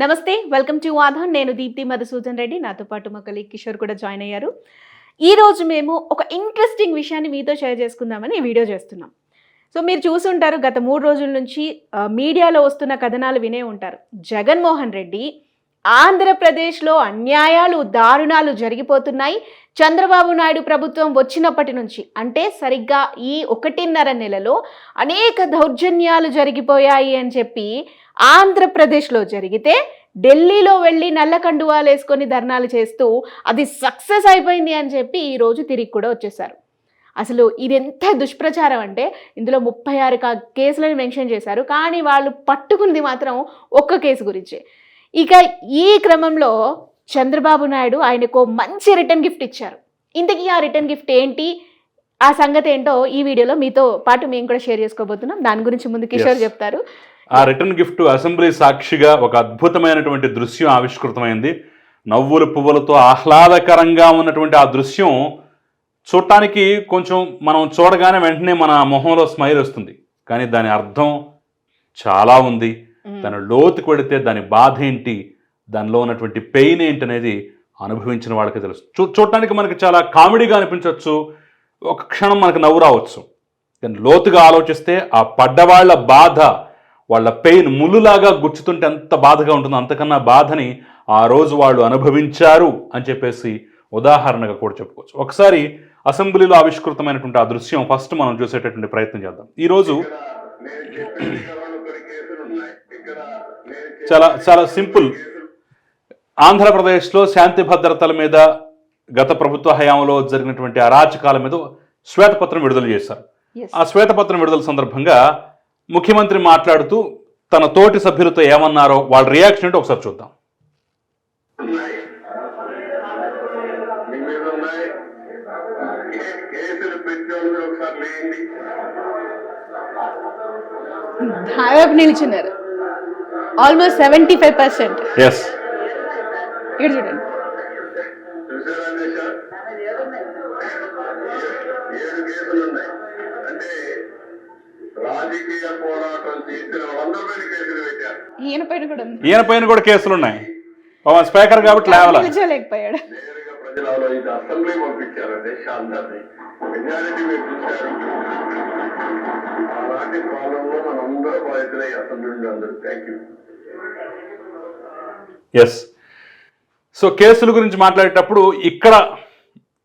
నమస్తే welcome to ఆధాన్ నేను దీప్తి మధుసూదన్ రెడ్డి. నాతో పాటు మా కలీగ్ కిషోర్ కూడా జాయిన్ అయ్యారు. ఈ రోజు మేము ఒక ఇంట్రెస్టింగ్ విషయాన్ని మీతో షేర్ చేసుకుందామని వీడియో చేస్తున్నాం. సో మీరు చూసుంటారు గత మూడు రోజుల నుంచి మీడియాలో వస్తున్న కథనాలు వినే ఉంటారు. జగన్మోహన్ రెడ్డి ఆంధ్రప్రదేశ్లో అన్యాయాలు దారుణాలు జరిగిపోతున్నాయి. చంద్రబాబు నాయుడు ప్రభుత్వం వచ్చినప్పటి నుంచి అంటే సరిగ్గా ఈ ఒకటిన్నర నెలలో అనేక దౌర్జన్యాలు జరిగిపోయాయి అని చెప్పి ఆంధ్రప్రదేశ్లో జరిగితే ఢిల్లీలో వెళ్ళి నల్ల కండువాలు వేసుకొని ధర్నాలు చేస్తూ అది సక్సెస్ అయిపోయింది అని చెప్పి ఈరోజు తిరిగి కూడా వచ్చేసారు అసలు ఇది ఎంత దుష్ప్రచారం అంటే ఇందులో ముప్పై ఆరు కేసులను మెన్షన్ చేశారు. కానీ వాళ్ళు పట్టుకున్నది మాత్రం ఒక్క కేసు గురించే. ఇక ఈ క్రమంలో చంద్రబాబు నాయుడు ఆయనకు మంచి రిటర్న్ గిఫ్ట్ ఇచ్చారు. ఇంతకీ ఆ రిటర్న్ గిఫ్ట్ ఏంటి? ఆ సంగతి ఏంటో ఈ వీడియోలో మీతో పాటు మేము కూడా షేర్ చేసుకోబోతున్నాం. దాని గురించి ముందు కిషోర్. చెప్తారు. ఆ రిటర్న్ గిఫ్ట్ అసెంబ్లీ సాక్షిగా ఒక అద్భుతమైనటువంటి దృశ్యం ఆవిష్కృతమైంది. నవ్వులు పువ్వులతో ఆహ్లాదకరంగా ఉన్నటువంటి ఆ దృశ్యం చూడటానికి కొంచెం మనం చూడగానే వెంటనే మన మొహంలో స్మైల్ వస్తుంది. కానీ దాని అర్థం చాలా ఉంది. దాని లోతుకు వెళితే దాని బాధ ఏంటి? దానిలో ఉన్నటువంటి పెయిన్ ఏంటి అనేది అనుభవించిన వాళ్ళకి తెలుసు. చూ చూడటానికి మనకి చాలా కామెడీగా అనిపించవచ్చు. ఒక క్షణం మనకు నవ్వు రావచ్చు. కానీ లోతుగా ఆలోచిస్తే ఆ పడ్డవాళ్ళ బాధ వాళ్ళ పెయిన్ ముళ్ళులాగా గుచ్చుతుంటే ఎంత బాధగా ఉంటుందో అంతకన్నా బాధని ఆ రోజు వాళ్ళు అనుభవించారు అని చెప్పేసి ఉదాహరణగా కూడా చెప్పుకోవచ్చు. ఒకసారి అసెంబ్లీలో ఆవిష్కృతమైనటువంటి ఆ దృశ్యం ఫస్ట్ మనం చూసేటటువంటి ప్రయత్నం చేద్దాం. ఈరోజు చాలా చాలా సింపుల్. ఆంధ్రప్రదేశ్లో శాంతి భద్రతల మీద గత ప్రభుత్వ హయాంలో జరిగినటువంటి అరాచకాల మీద శ్వేతపత్రం విడుదల చేశారు. ఆ శ్వేతపత్రం విడుదల సందర్భంగా ముఖ్యమంత్రి మాట్లాడుతూ తన తోటి సభ్యులతో ఏమన్నారో వాళ్ళ రియాక్షన్ ఏంటో ఒకసారి చూద్దాం. కేసులు ఒకసారి లేండి దాదాపు నిల్చున్నారు. ఆల్మోస్ట్ సెవెంటీ ఫైవ్ పర్సెంట్ ఇక్కడ చూడండి. ఈయన పైన కూడా ఈయన పైన కూడా కేసులు ఉన్నాయి. పవన్ స్పీకర్ కాబట్టి లేవాల. నిల్చోలేకపోయాడు ప్రజలలో ఇది అసెంబ్లీ పంపించారు దేశ మెజారిటీ మీరు చూశారు. అలాంటి కాలంలో మనందరూ బాధితులై అసెంబ్లీ నుండి అందరూ. థ్యాంక్ యూ ఎస్ సో కేసుల గురించి మాట్లాడేటప్పుడు ఇక్కడ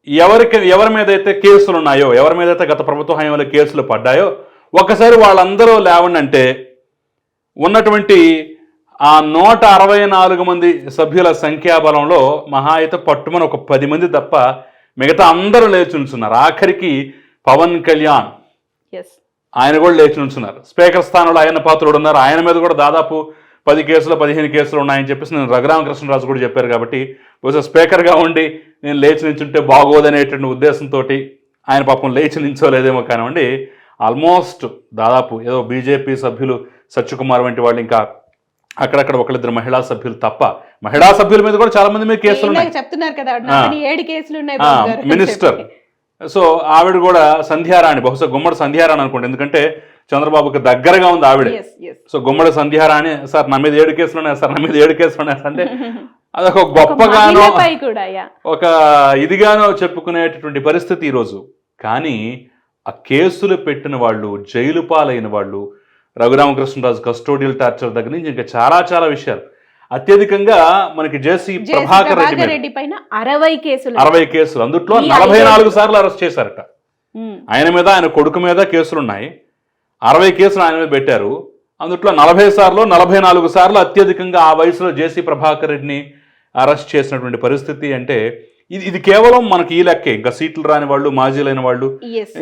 ఎవరికి ఎవరి మీద అయితే కేసులు ఉన్నాయో ఎవరి మీద అయితే గత ప్రభుత్వ హయాంలో కేసులు పడ్డాయో ఒకసారి వాళ్ళందరూ లేవండి అంటే ఉన్నటువంటి ఆ నూట అరవై నాలుగు మంది సభ్యుల సంఖ్యాబలంలో మహా అయితే పట్టుమని ఒక పది మంది తప్ప మిగతా అందరూ లేచి ఉంచున్నారు ఆఖరికి పవన్ కళ్యాణ్. ఆయన కూడా లేచి స్పీకర్ స్థానంలో ఆయన పాత్రుడు ఉన్నారు. ఆయన మీద కూడా దాదాపు పది కేసులు పదిహేను కేసులు ఉన్నాయని చెప్పేసి నేను రఘురామకృష్ణరాజు కూడా చెప్పారు కాబట్టి బహుశా స్పీకర్గా ఉండి నేను లేచి నించుంటే బాగోదనేటువంటి ఉద్దేశంతో ఆయన పాపం లేచి నించోలేదేమో కానివ్వండి ఆల్మోస్ట్ దాదాపు ఏదో బీజేపీ సభ్యులు సత్యకుమార్ వంటి వాళ్ళు ఇంకా అక్కడక్కడ ఒకళ్ళిద్దరు మహిళా సభ్యులు తప్ప మహిళా సభ్యుల మీద కూడా చాలా మంది మీద కేసులు చెప్తున్నారు కదా ఏడు కేసులు ఉన్నాయి మినిస్టర్. సో ఆవిడ కూడా సంధ్యారాణి బహుశా గుమ్మడి సంధ్యారాణి అనుకోండి. ఎందుకంటే చంద్రబాబుకి దగ్గరగా ఉంది ఆవిడ. సో గుమ్మడి సంధ్యారాణి సార్ నా మీద ఏడు కేసులు ఉన్నాయి సార్ నా మీద ఏడు కేసులు ఉన్నాయి సార్" అంటే అదొక గొప్పగానో ఒక ఇదిగానో చెప్పుకునేటటువంటి పరిస్థితి ఈరోజు. కానీ ఆ కేసులు పెట్టిన వాళ్ళు జైలు పాలైన వాళ్ళు రఘురామకృష్ణరాజు కస్టోడియల్ టార్చర్ దగ్గర నుంచి ఇంకా చాలా చాలా విషయాలు. అత్యధికంగా మనకి జేసీ ప్రభాకర్ రెడ్డి పైన అరవై కేసులు. అరవై కేసులు. అందుట్లో నలభై నాలుగు సార్లు అరెస్ట్ చేశారట. ఆయన మీద ఆయన కొడుకు మీద కేసులు ఉన్నాయి అరవై కేసులు ఆయన మీద పెట్టారు. అందుట్లో నలభై సార్లు నలభై నాలుగు సార్లు అత్యధికంగా ఆ వయసులో జేసీ ప్రభాకర్ రెడ్డిని అరెస్ట్ చేసినటువంటి పరిస్థితి అంటే ఇది ఇది కేవలం మనకి ఈ లెక్కే. ఇంకా సీట్లు రాని వాళ్ళు మాజీలైన వాళ్ళు.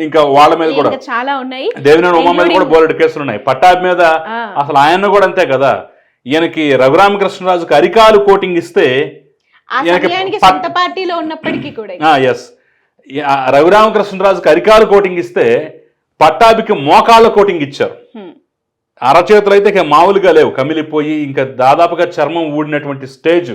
ఇంకా వాళ్ళ మీద కూడా. చాలా ఉన్నాయి. దేవినేని ఉమా మీద కూడా బోలెడు కేసులు ఉన్నాయి. పట్టాభి మీద. అసలు ఆయన కూడా అంతే కదా. ఈయనకి రఘురామకృష్ణరాజుకి అరికాలు కోటింగ్ ఇస్తే పార్టీలో ఉన్నప్పటికీ కూడా. ఎస్ రఘురామకృష్ణరాజుకి అరికాలు కోటింగ్ ఇస్తే పట్టాభికి మోకాళ్ళ కోటింగ్ ఇచ్చారు. అరచేతులు అయితే ఇక మామూలుగా లేవు. కమిలిపోయి ఇంకా దాదాపుగా చర్మం ఊడినటువంటి స్టేజ్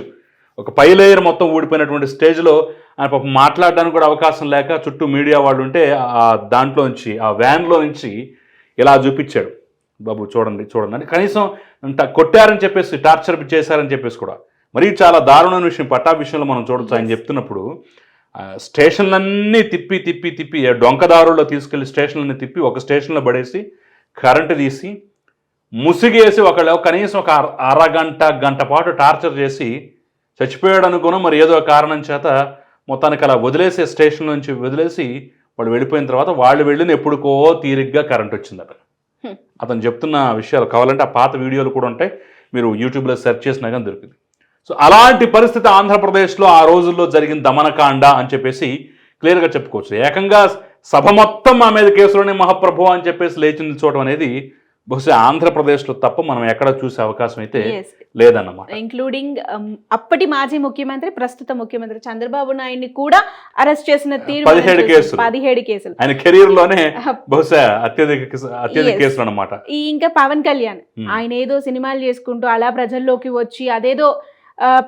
ఒక పై లేయర్ మొత్తం ఊడిపోయినటువంటి స్టేజ్లో ఆయన పాపం మాట్లాడడానికి కూడా అవకాశం లేక చుట్టూ మీడియా వాళ్ళు ఉంటే ఆ దాంట్లో నుంచి ఆ వ్యాన్లో నుంచి ఇలా చూపించాడు. బాబు చూడండి చూడండి అంటే కనీసం కొట్టారని చెప్పేసి టార్చర్ చేశారని చెప్పేసి కూడా. మరీ చాలా దారుణమైన విషయం. పట్టా విషయంలో మనం చూడొచ్చు. ఆయన చెప్తున్నప్పుడు స్టేషన్లన్నీ తిప్పి తిప్పి తిప్పి డొంకదారుల్లో తీసుకెళ్ళి స్టేషన్లన్నీ తిప్పి ఒక స్టేషన్లో పడేసి కరెంటు తీసి ముసిగేసి ఒకళ్ళు కనీసం ఒక అర- అరగంట గంట పాటు టార్చర్ చేసి చచ్చిపోయాడు అనుకున్నా మరి ఏదో కారణం చేత మొత్తానికి అలా వదిలేసే స్టేషన్ నుంచి వదిలేసి వాళ్ళు వెళ్ళిపోయిన తర్వాత వాళ్ళు వెళ్ళిన ఎప్పుడుకో తీరిగ్గా కరెంట్ వచ్చిందట. అతను చెప్తున్న విషయాలు కావాలంటే ఆ పాత వీడియోలు కూడా ఉంటాయి. మీరు యూట్యూబ్లో సెర్చ్ చేసినా కానీ దొరికింది సో అలాంటి పరిస్థితి ఆంధ్రప్రదేశ్లో ఆ రోజుల్లో జరిగిన దమనకాండ అని చెప్పేసి క్లియర్గా చెప్పుకోవచ్చు. ఏకంగా సభ మొత్తం మా మీద కేసులోనే మహాప్రభు అని చెప్పేసి లేచి నిల్చోవడం అనేది బహుశా ఆంధ్రప్రదేశ్లో తప్ప మనం ఎక్కడ చూసే అవకాశం అయితే లేదన్నమాట ఇంక్లూడింగ్ అప్పటి మాజీ ముఖ్యమంత్రి ప్రస్తుత ముఖ్యమంత్రి చంద్రబాబు నాయుడిని కూడా అరెస్ట్ చేసిన తీరు పదిహేడు. కేసులు. పదిహేడు కేసులు ఆయన కెరీర్లోనే బహుశా అత్యధిక అత్యధిక. కేసులు అన్నమాట ఈ ఇంకా పవన్ కళ్యాణ్ Hmm. ఆయన ఏదో సినిమాలు చేసుకుంటూ అలా ప్రజల్లోకి వచ్చి అదేదో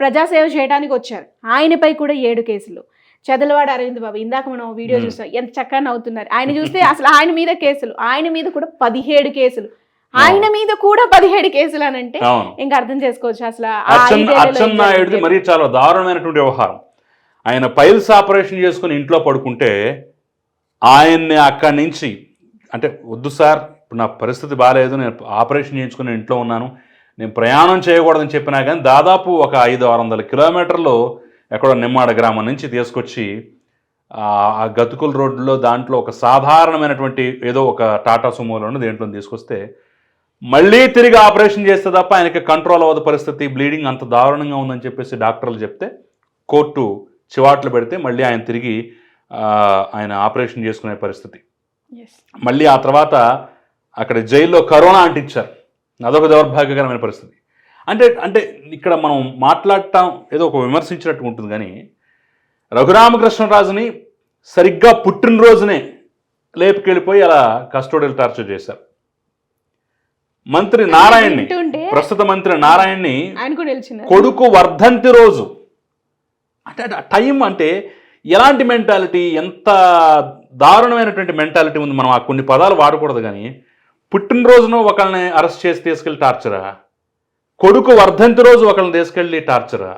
ప్రజాసేవ చేయడానికి వచ్చారు ఆయనపై కూడా ఏడు కేసులు చదలవాడ అరవింద్ బాబు ఇందాక మనం వీడియో Hmm. చూసాం ఎంత చక్కగా నవ్వుతున్నారు ఆయన చూస్తే అసలు ఆయన మీద కేసులు ఆయన మీద కూడా పదిహేడు కేసులు ఆయన మీద కూడా పదిహేడు కేసులు అని అంటే ఇంకా అర్థం చేసుకోవచ్చు. అసలు అచ్చెన్నాయుడిది? మరీ చాలా దారుణమైనటువంటి వ్యవహారం. ఆయన పైల్స్ ఆపరేషన్ చేసుకుని ఇంట్లో పడుకుంటే ఆయన్ని అక్కడి నుంచి అంటే వద్దు సార్ ఇప్పుడు నా పరిస్థితి బాగాలేదు నేను ఆపరేషన్ చేయించుకుని ఇంట్లో ఉన్నాను నేను ప్రయాణం చేయకూడదని చెప్పినా కానీ దాదాపు ఒక ఐదు ఆరు వందల కిలోమీటర్లు ఎక్కడో నిమ్మాడ గ్రామం నుంచి తీసుకొచ్చి ఆ గతుకుల రోడ్లో దాంట్లో ఒక సాధారణమైనటువంటి ఏదో ఒక టాటా సుమోలోను దేంట్లో తీసుకొస్తే మళ్ళీ తిరిగి ఆపరేషన్ చేస్తే తప్ప ఆయనకి కంట్రోల్ అవ్వదు పరిస్థితి బ్లీడింగ్ అంత దారుణంగా ఉందని చెప్పేసి డాక్టర్లు చెప్తే కోర్టు చివాట్లు పెడితే మళ్ళీ ఆయన తిరిగి ఆయన ఆపరేషన్ చేసుకునే పరిస్థితి. మళ్ళీ ఆ తర్వాత అక్కడ జైల్లో కరోనా అంటించారు. అదొక దౌర్భాగ్యకరమైన పరిస్థితి. అంటే అంటే ఇక్కడ మనం మాట్లాడటం ఏదో ఒక విమర్శించినట్టు ఉంటుంది కానీ రఘురామకృష్ణరాజుని సరిగ్గా పుట్టినరోజునే లేపుకెళ్ళిపోయి అలా కస్టోడియల్ టార్చర్ చేశారు. మంత్రి నారాయణ్ని ప్రస్తుత మంత్రి నారాయణ్ని కొడుకు వర్ధంతి రోజు. అంటే టైం అంటే ఎలాంటి మెంటాలిటీ ఎంత దారుణమైనటువంటి మెంటాలిటీ ఉంది మనం ఆ కొన్ని పదాలు వాడకూడదు కానీ పుట్టినరోజును ఒకళ్ళని అరెస్ట్ చేసి తీసుకెళ్ళి టార్చరా? కొడుకు వర్ధంతి రోజు ఒకళ్ళని తీసుకెళ్ళి టార్చరా?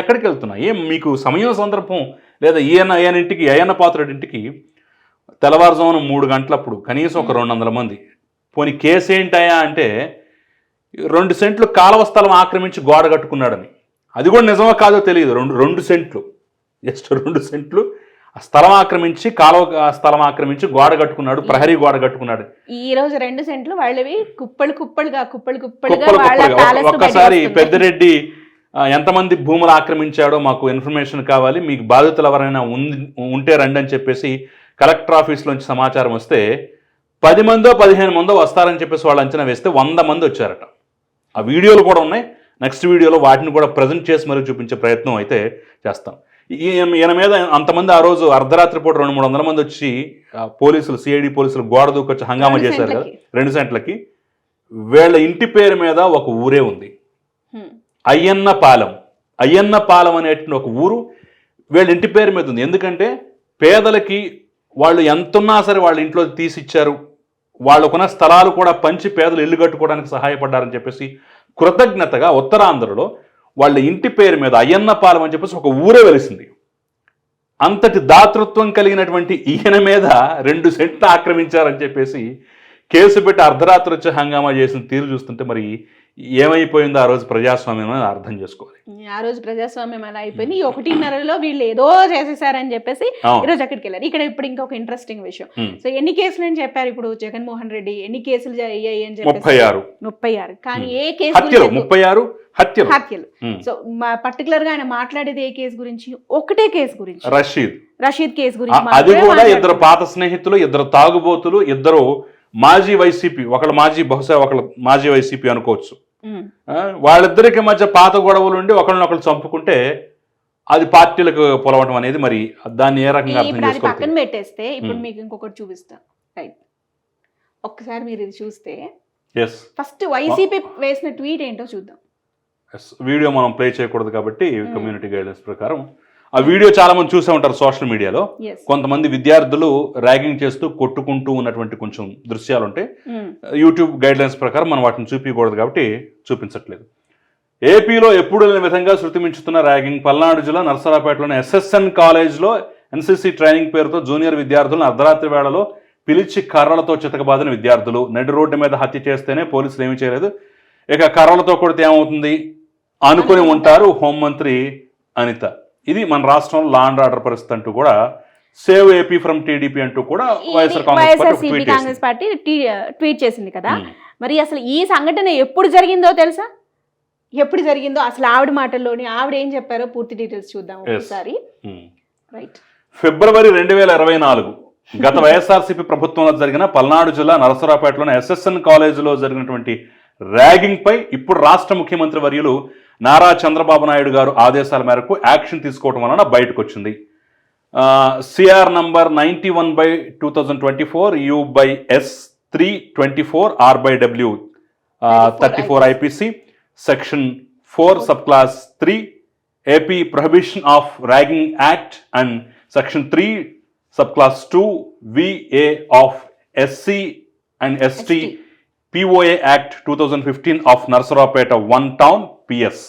ఎక్కడికి వెళ్తున్నా? ఏం మీకు సమయం సందర్భం? లేదా ఈయన ఈయన ఇంటికి అయ్యన్న పాత్రుడి ఇంటికి తెల్లవారుజామున మూడు గంటలప్పుడు కనీసం ఒక రెండు వందల మంది పోనీ కేసు ఏంటయా అంటే రెండు సెంట్లు కాలువ స్థలం ఆక్రమించి గోడ కట్టుకున్నాడని. అది కూడా నిజమో కాదో తెలియదు. రెండు రెండు సెంట్లు. జస్ట్ రెండు సెంట్లు. ఆ స్థలం ఆక్రమించి కాలువ స్థలం ఆక్రమించి గోడ కట్టుకున్నాడు ప్రహరీ గోడ కట్టుకున్నాడు. ఈ రోజు రెండు సెంట్లు వాళ్ళవి కుప్పలు కుప్పలుగా కుప్పలు కుప్పలుగా కుప్పలు ఒక్కసారి. పెద్దిరెడ్డి ఎంతమంది భూములు ఆక్రమించాడో మాకు ఇన్ఫర్మేషన్ కావాలి. మీకు బాధితులు ఎవరైనా ఉంది ఉంటే రండి అని చెప్పేసి కలెక్టర్ ఆఫీస్లోంచి సమాచారం వస్తే పది మందో పదిహేను మందో వస్తారని చెప్పేసి వాళ్ళు అంచనా వేస్తే వంద మంది వచ్చారట. ఆ వీడియోలు కూడా ఉన్నాయి. నెక్స్ట్ వీడియోలో వాటిని కూడా ప్రజెంట్ చేసి మరీ చూపించే ప్రయత్నం అయితే చేస్తాం. ఈయన ఈయన మీద అంతమంది ఆ రోజు అర్ధరాత్రి పూట రెండు మూడు వందల మంది వచ్చి పోలీసులు సిఐడి పోలీసులు గోడ దూకొచ్చి హంగామా చేశారు. కదా. రెండు సెంట్లకి. వీళ్ళ ఇంటి పేరు మీద ఒక ఊరే ఉంది. అయ్యన్న పాలెం అయ్యన్న పాలెం అనేటువంటి ఒక ఊరు వీళ్ళ ఇంటి పేరు మీద ఉంది. ఎందుకంటే పేదలకి వాళ్ళు ఎంతున్నా సరే వాళ్ళ ఇంట్లో తీసిచ్చారు. వాళ్ళకున్న స్థలాలు కూడా పంచి పేదలు ఇల్లు కట్టుకోవడానికి సహాయపడ్డారని చెప్పేసి కృతజ్ఞతగా ఉత్తరాంధ్రలో వాళ్ళ ఇంటి పేరు మీద అయ్యన్నపాలెం అని చెప్పేసి ఒక ఊరే వెలిసింది. అంతటి దాతృత్వం కలిగినటువంటి ఈయన మీద రెండు సెంట్లు ఆక్రమించారని చెప్పేసి కేసు పెట్టి అర్ధరాత్రి వచ్చి హంగామా చేసిన తీరు చూస్తుంటే మరి ఏమైపోయిందో ఆ రోజు ప్రజాస్వామ్యం అని అర్థం చేసుకోవాలి. ఆ రోజు ప్రజాస్వామ్యం అలా అయిపోయింది. ఒకటిన్నరలో వీళ్ళు ఏదో చేసేసారని చెప్పేసి. ఈ రోజు అక్కడికి వెళ్ళారు. ఇక్కడ ఇప్పుడు ఇంకొక ఇంట్రెస్టింగ్ విషయం. సో ఎన్ని కేసులు అని చెప్పారు ఇప్పుడు జగన్మోహన్ రెడ్డి? ఎన్ని కేసులు అయ్యాయి అని ముప్పై చెప్పేసి ఆరు. ముప్పై ఆరు. కానీ ఏ కేసు ముప్పై ఆరు హత్యలు. హత్యలు. సో మా పర్టికులర్గా ఆయన మాట్లాడేది ఏ కేసు గురించి? ఒకటే కేసు గురించి. రషీద్. రషీద్ కేసు గురించి అది కూడా ఇద్దరు. పాత స్నేహితులు ఇద్దరు తాగుబోతులు ఇద్దరు మాజీ వైసీపీ ఒకళ్ళు మాజీ బహుశా ఒకళ్ళు మాజీ వైసీపీ అనుకోవచ్చు. వాళ్ళిద్దరికి మధ్య పాత గొడవలు ఉండి ఒకళ్ళని ఒకళ్ళు చంపుకుంటే అది పార్టీలకు పొలవటం అనేది మరి దాన్ని ఏ రకంగా అర్థం అది పక్కన చేసుకోవాలి పెట్టేస్తే ఇప్పుడు. మీకు ఇంకొకటి చూపిస్తా. రైట్ ఒక్కసారి మీరు ఇది చూస్తే ఎస్ ఫస్ట్ వైసీపీ వేసిన ట్వీట్ ఏంటో చూద్దాం. వీడియో మనం ప్లే చేయకూడదు కాబట్టి. కమ్యూనిటీ గైడెన్స్ ప్రకారం ఆ వీడియో చాలా మంది చూసే ఉంటారు సోషల్ మీడియాలో. కొంతమంది విద్యార్థులు ర్యాగింగ్ చేస్తూ కొట్టుకుంటూ ఉన్నటువంటి కొంచెం దృశ్యాలు ఉంటాయి యూట్యూబ్ గైడ్ లైన్స్ ప్రకారం మనం వాటిని చూపించకూడదు కాబట్టి చూపించట్లేదు. ఏపీలో ఎప్పుడు లేని విధంగా శృతి మించుతున్న ర్యాగింగ్ పల్నాడు జిల్లా నర్సరాపేటలోని ఎస్ఎస్ఎన్ కాలేజ్లో ఎన్సీసీ ట్రైనింగ్ పేరుతో జూనియర్ విద్యార్థులను అర్ధరాత్రి వేళలో పిలిచి కర్రలతో చితకబాదిన విద్యార్థులు నడి రోడ్డు మీద హత్య చేస్తేనే పోలీసులు ఏమీ చేయలేదు. ఇక కర్రలతో కొడితే ఏమవుతుంది? అనుకుని ఉంటారు హోంమంత్రి అనిత. ఇది మన రాష్ట్రంలో లా అండ్ ఆర్డర్ పరిస్థితి అంటూ కూడా సేవ్ ఏపీ ఫ్రమ్ టీడీపీ అంటూ కూడా YSR Congress party tweet Congress చేసింది పార్టీ టీ- ట్వీట్ చేసింది కదా. మరి అసలు ఈ సంఘటన ఎప్పుడు జరిగిందో తెలుసా ఎప్పుడు జరిగిందో అసలు ఆవిడ మాటల్లోని ఆవిడ ఏం చెప్పారో పూర్తి డీటెయిల్స్ చూద్దాం. ఒకసారి. రైట్ ఫిబ్రవరి రెండు వేల ఇరవై నాలుగు గత వైఎస్ఆర్సీపీ ప్రభుత్వంలో జరిగిన పల్నాడు జిల్లా నరసరాపేటలోని ఎస్ఎస్ఎన్ కాలేజీలో జరిగినటువంటి ర్యాగింగ్పై ఇప్పుడు రాష్ట్ర ముఖ్యమంత్రి వర్యులు నారా చంద్రబాబు నాయుడు గారు ఆదేశాల మేరకు యాక్షన్ తీసుకోవడం వలన బయటకు వచ్చింది CR number ninety one by two thousand twenty four U by S three twenty four R by W thirty four IPC section four sub clause three AP prohibition of ragging act and section three sub clause two VA of SC and ST POA act two thousand fifteen of Narasaraopet one town PS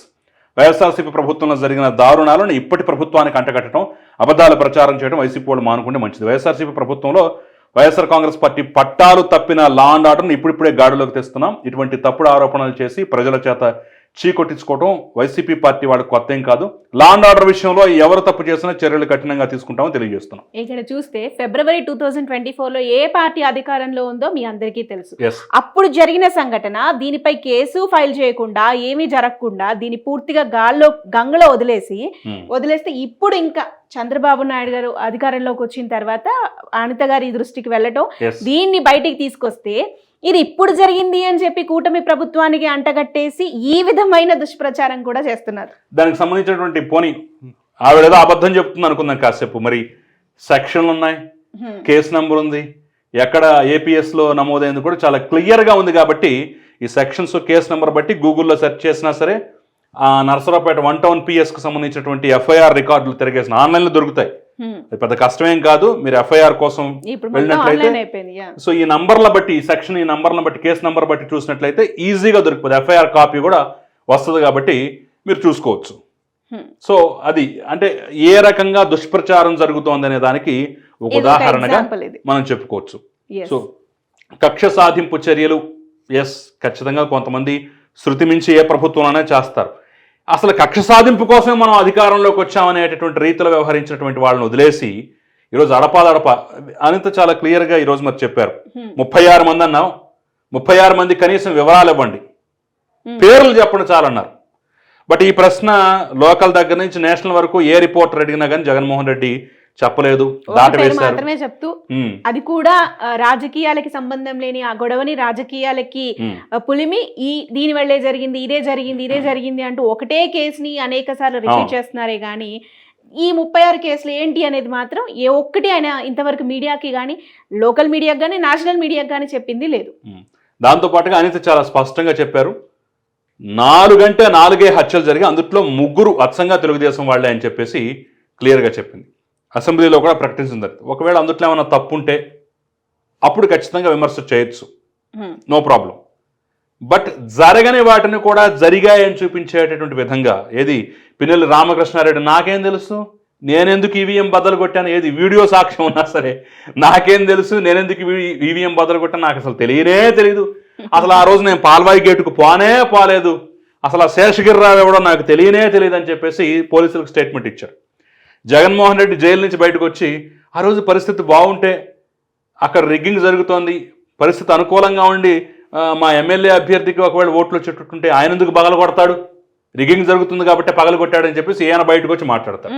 YSRCP ప్రభుత్వంలో జరిగిన దారుణాలను ఇప్పటి ప్రభుత్వానికి అంటగట్టడం అబద్ధాలు ప్రచారం చేయడం YCP వాళ్ళు మానుకుంటే మంచిది. వైఎస్ఆర్సీపీ ప్రభుత్వంలో వైఎస్ఆర్ కాంగ్రెస్ పార్టీ పట్టాలు తప్పిన లా అండ్ ఆర్డర్ను ఇప్పుడిప్పుడే గాడిలోకి తెస్తున్నాం. ఇటువంటి తప్పుడు ఆరోపణలు చేసి ప్రజల చేత చీకొట్టించుకోవడం వైసీపీ పార్టీ వాళ్ళకి కొత్త ఏం కాదు. లా అండ్ ఆర్డర్ విషయంలో ఎవరు తప్పు చేసినా చర్యలు కఠినంగా తీసుకుంటామో తెలియజేస్తున్నాం. ఇక్కడ చూస్తే ఫిబ్రవరి టూ థౌజండ్ ట్వంటీ ఫోర్లో ఏ పార్టీ అధికారంలో ఉందో మీ అందరికీ తెలుసు. అప్పుడు జరిగిన సంఘటన దీనిపై కేసు ఫైల్ చేయకుండా ఏమీ జరగకుండా దీన్ని పూర్తిగా గాల్లో గంగలో వదిలేసి వదిలేస్తే ఇప్పుడు ఇంకా చంద్రబాబు నాయుడు గారు అధికారంలోకి వచ్చిన తర్వాత అనిత గారి దృష్టికి వెళ్ళటం దీన్ని బయటికి తీసుకొస్తే ఇది ఇప్పుడు జరిగింది అని చెప్పి కూటమి ప్రభుత్వానికి అంటగట్టేసి ఈ విధమైన దుష్ప్రచారం కూడా చేస్తున్నారు దానికి సంబంధించినటువంటి పోనీ ఆవిడ ఏదో అబద్ధం చెప్తుంది అనుకుందాం కాసేపు మరి సెక్షన్లు ఉన్నాయి. కేసు నంబర్ ఉంది ఎక్కడ ఏపీఎస్లో నమోదైంది కూడా చాలా క్లియర్గా ఉంది కాబట్టి ఈ సెక్షన్స్ కేసు నెంబర్ బట్టి గూగుల్లో సెర్చ్ చేసినా సరే ఆ నరసరావుపేట వన్ టౌన్ పిఎస్కు సంబంధించినటువంటి ఎఫ్ఐఆర్ రికార్డులు తిరిగేసిన ఆన్లైన్లో దొరుకుతాయి. అది పెద్ద కష్టమేం కాదు. మీరు ఎఫ్ఐఆర్ కోసం వెళ్ళినట్లయితే. సో ఈ నంబర్ల బట్టి సెక్షన్ ఈ నంబర్లను బట్టి కేసు నంబర్ బట్టి చూసినట్లయితే ఈజీగా దొరికిపోతుంది ఎఫ్ఐఆర్ కాపీ కూడా వస్తుంది కాబట్టి మీరు చూసుకోవచ్చు. సో అది అంటే ఏ రకంగా దుష్ప్రచారం జరుగుతోంది అనే దానికి ఒక ఉదాహరణగా మనం చెప్పుకోవచ్చు. సో కక్ష సాధింపు చర్యలు ఎస్ ఖచ్చితంగా కొంతమంది శృతి మించి ఏ ప్రభుత్వంలోనే చేస్తారు. అసలు కక్ష సాధింపు కోసమే మనం అధికారంలోకి వచ్చామనేటటువంటి రీతిలో వ్యవహరించినటువంటి వాళ్ళని వదిలేసి ఈరోజు అడపాదడప అనిత చాలా క్లియర్గా ఈరోజు మరి చెప్పారు. ముప్పై ఆరు మంది అన్నాం ముప్పై ఆరు మంది కనీసం వివరాలు ఇవ్వండి. పేర్లు చెప్పండి చాలన్నారు బట్ ఈ ప్రశ్న లోకల్ దగ్గర నుంచి నేషనల్ వరకు ఏ రిపోర్టర్ అడిగినా కానీ జగన్మోహన్ రెడ్డి చెప్పలేదు మాత్రమే చెప్తూ. అది కూడా రాజకీయాలకి సంబంధం లేని ఆ గొడవని రాజకీయాలకి పులిమి ఈ దీని వల్లే జరిగింది ఇదే జరిగింది ఇదే జరిగింది అంటూ ఒకటే కేసుని అనేక సార్లు రిపీట్. చేస్తున్నారే కానీ ఈ ముప్పై ఆరు కేసులు ఏంటి అనేది మాత్రం ఏ ఒక్కటి ఆయన ఇంతవరకు మీడియాకి కానీ లోకల్ మీడియాకి కానీ నేషనల్ మీడియాకి కానీ చెప్పింది లేదు. దాంతో పాటుగా అనిత చాలా స్పష్టంగా చెప్పారు నాలుగంటే నాలుగే హత్యలు జరిగి అందుట్లో ముగ్గురు అచ్చంగా తెలుగుదేశం వాళ్ళే అని చెప్పేసి క్లియర్గా చెప్పింది అసెంబ్లీలో కూడా ప్రకటించింది. ఒకవేళ అందుట్లో ఏమైనా తప్పు ఉంటే అప్పుడు ఖచ్చితంగా విమర్శ చేయొచ్చు. నో ప్రాబ్లం బట్ జరగని వాటిని కూడా జరిగాయని చూపించేటటువంటి విధంగా ఏది? పిన్నెల్లి రామకృష్ణారెడ్డి నాకేం తెలుసు? నేనెందుకు ఈవీఎం బద్దలు కొట్టాను? ఏది? వీడియో సాక్ష్యం ఉన్నా సరే. నాకేం తెలుసు? నేనెందుకు ఈవీఎం బద్దలు కొట్టాను? నాకు అసలు తెలియనే తెలియదు అసలు ఆ రోజు నేను పాల్వాయి గేటుకు పోనే పోలేదు. అసలు ఆ శేషగిరిరావు ఎవడో నాకు తెలియనే తెలియదు అని చెప్పేసి పోలీసులకు స్టేట్మెంట్ ఇచ్చారు. జగన్మోహన్ రెడ్డి జైలు నుంచి బయటకు వచ్చి ఆ రోజు పరిస్థితి బాగుంటే అక్కడ రిగ్గింగ్ జరుగుతోంది. పరిస్థితి అనుకూలంగా ఉండి మా ఎమ్మెల్యే అభ్యర్థికి ఒకవేళ ఓట్లు వచ్చేటట్టుంటే ఆయన ఎందుకు పగల కొడతాడు? రిగ్గింగ్ జరుగుతుంది కాబట్టి పగల కొట్టాడని చెప్పేసి ఈయన బయటకు వచ్చి మాట్లాడతాడు.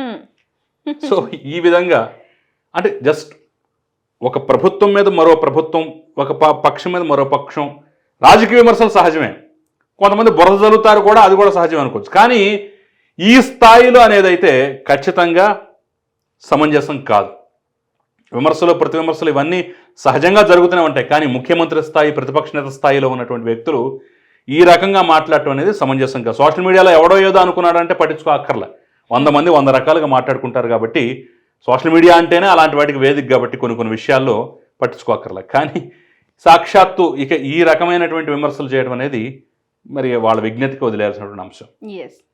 సో ఈ విధంగా అంటే జస్ట్ ఒక ప్రభుత్వం మీద మరో ప్రభుత్వం ఒక ప- పక్షం మీద మరో పక్షం రాజకీయ విమర్శలు సహజమే. కొంతమంది బురద జరుగుతారు కూడా అది కూడా సహజమే అనుకోవచ్చు. కానీ ఈ స్థాయిలో అనేదైతే ఖచ్చితంగా సమంజసం కాదు. విమర్శలు ప్రతి విమర్శలు ఇవన్నీ సహజంగా జరుగుతూనే ఉంటాయి. కానీ ముఖ్యమంత్రి స్థాయి ప్రతిపక్ష నేత స్థాయిలో ఉన్నటువంటి వ్యక్తులు ఈ రకంగా మాట్లాడటం అనేది సమంజసం కాదు. సోషల్ మీడియాలో ఎవడో ఏదో అనుకున్నాడంటే పట్టించుకో అక్కర్లే. వంద మంది వంద రకాలుగా మాట్లాడుకుంటారు కాబట్టి సోషల్ మీడియా అంటేనే అలాంటి వాటికి వేదిక కాబట్టి కొన్ని కొన్ని విషయాల్లో పట్టించుకోకర్లే కానీ సాక్షాత్తు ఇక ఈ రకమైనటువంటి విమర్శలు చేయడం అనేది మరి వాళ్ళ విజ్ఞతకి వదిలేయాల్సినటువంటి అంశం.